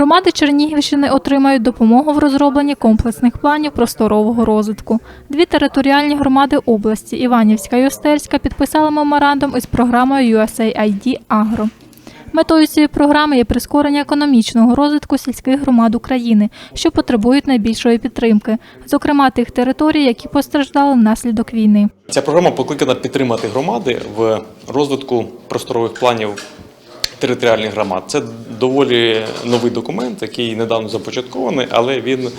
Громади Чернігівщини отримають допомогу в розробленні комплексних планів просторового розвитку. Дві територіальні громади області Іванівська і Остерська підписали меморандум із програмою USAID Agro. Метою цієї програми є прискорення економічного розвитку сільських громад України, що потребують найбільшої підтримки, зокрема тих територій, які постраждали внаслідок війни. Ця програма покликана підтримати громади в розвитку просторових планів територіальних громад. Це доволі новий документ, який недавно започаткований, але він е,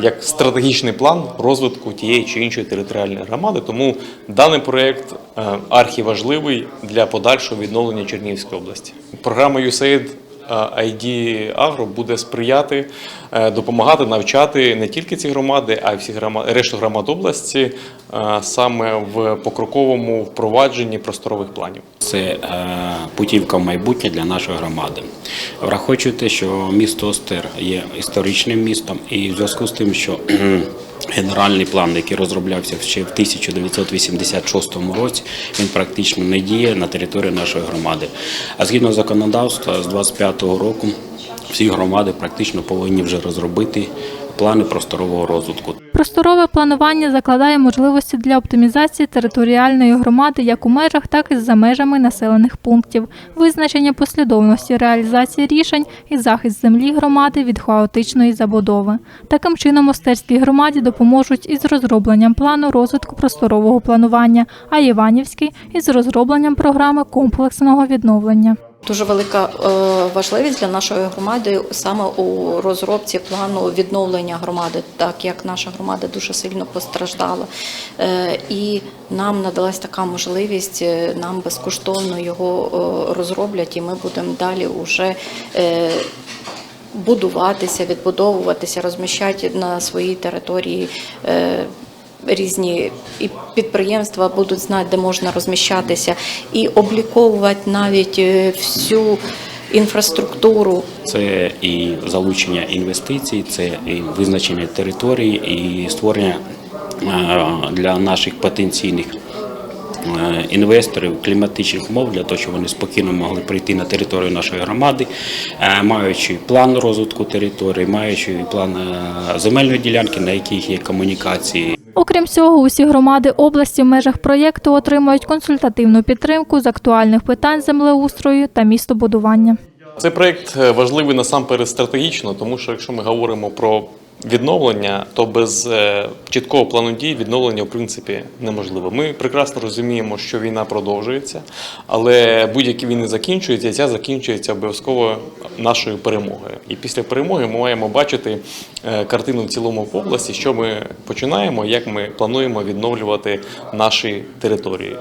як стратегічний план розвитку тієї чи іншої територіальної громади. Тому даний проєкт е, архіважливий для подальшого відновлення Чернігівської області. Програма USAID ID Agro буде сприяти, е, допомагати навчати не тільки ці громади, а й всі громади, решту громад області е, саме в покроковому впровадженні просторових планів. Це е, путівка в майбутнє для нашої громади. Враховуючи те, що місто Остер є історичним містом, і в зв'язку з тим, що генеральний план, який розроблявся ще в 1986 році, він практично не діє на території нашої громади. А згідно законодавства, з 25-го року всі громади практично повинні вже розробити плани просторового розвитку. Просторове планування закладає можливості для оптимізації територіальної громади як у межах, так і за межами населених пунктів, визначення послідовності реалізації рішень і захист землі громади від хаотичної забудови. Таким чином, Остерській громаді допоможуть із розробленням плану розвитку просторового планування, а Іванівській із розробленням програми комплексного відновлення. Дуже велика е, важливість для нашої громади саме у розробці плану відновлення громади, так як наша громада дуже сильно постраждала. Е, І нам надалась така можливість, е, нам безкоштовно його розроблять, і ми будемо далі вже будуватися, відбудовуватися, розміщати на своїй території. Різні і підприємства будуть знати, де можна розміщатися, і обліковувати навіть е, всю інфраструктуру Це і залучення інвестицій, це і визначення території, і створення е, для наших потенційних е, інвесторів кліматичних умов для того, щоб вони спокійно могли прийти на територію нашої громади, маючи план розвитку території, маючи план земельної ділянки, на яких є комунікації. Окрім цього, усі громади області в межах проєкту отримують консультативну підтримку з актуальних питань землеустрою та містобудування. Цей проект е, важливий насамперед стратегічно, тому що якщо ми говоримо про відновлення, то без е, чіткого плану дій відновлення в принципі неможливо. Ми прекрасно розуміємо, що війна продовжується, але будь-які війни закінчуються, ця закінчується обов'язково нашою перемогою. І після перемоги ми маємо бачити е, картину в цілому в області, що ми починаємо, як ми плануємо відновлювати наші території.